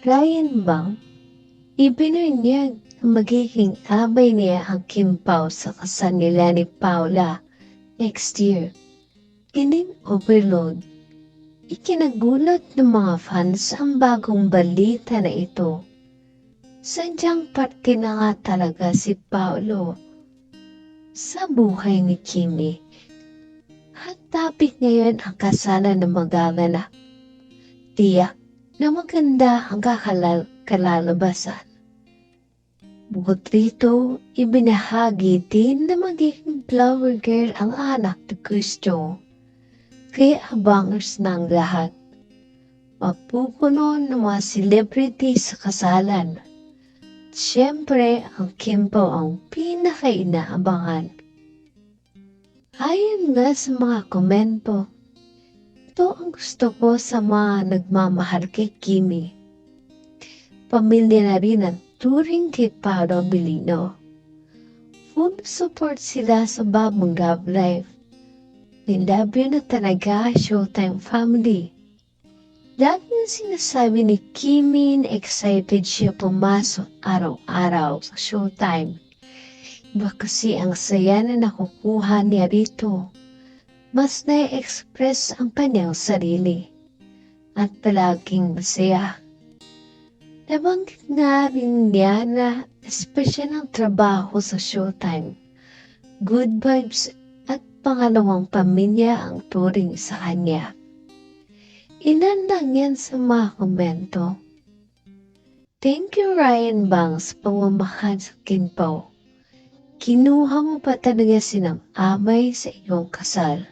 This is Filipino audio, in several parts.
Ryan Bang, ibinunyag magiging abay niya ang Kim Pao sa kasal nila ni Paula next year. Ining overload. Ikinagulat ng mga fans ang bagong balita na ito. Sadyang parte na nga talaga si Paolo sa buhay ni Kimi. At topic ngayon ang kasalan ng magaganap. Tiyak na maganda ang kakalal kalalabasan. Bukod rito, ibinahagi din na magiging flower girl ang anak ni Gusto. Kaya abangers ng lahat. Mapupuno ng mga celebrity sa kasalan. Siyempre, ang Kimpo ang pinaka-inaabangan. Ayon nga sa mga komento, ito ang gusto ko sa mga nagmamahal kay Kimi. Pamilya na rin ang turing kay Paolo Bilino. Full support sila sa bagong love life. Nilabyo na talaga Showtime family. Lagi na sinasabi ni Kimi na excited siya pumasok araw-araw sa Showtime. Iba kasi ang saya na nakukuha niya rito. Mas na-express ang kanyang sarili. At palaging masaya. Nabanggit nga rin niya na espesyal ang trabaho sa Showtime. Good vibes at pangalawang pamilya ang turing sa kanya. Ilan yan sa mga komento. Thank you Ryan Bang sa pamamahal sa Kinpo. Kinuha mo pa talaga sinang amay sa iyong kasal.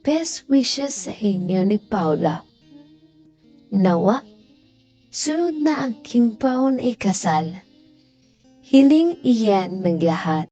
Best wishes sa inyo ni Paula. Nawa, sunod na ang King Paon ay kasal. Hiling iyan ng lahat.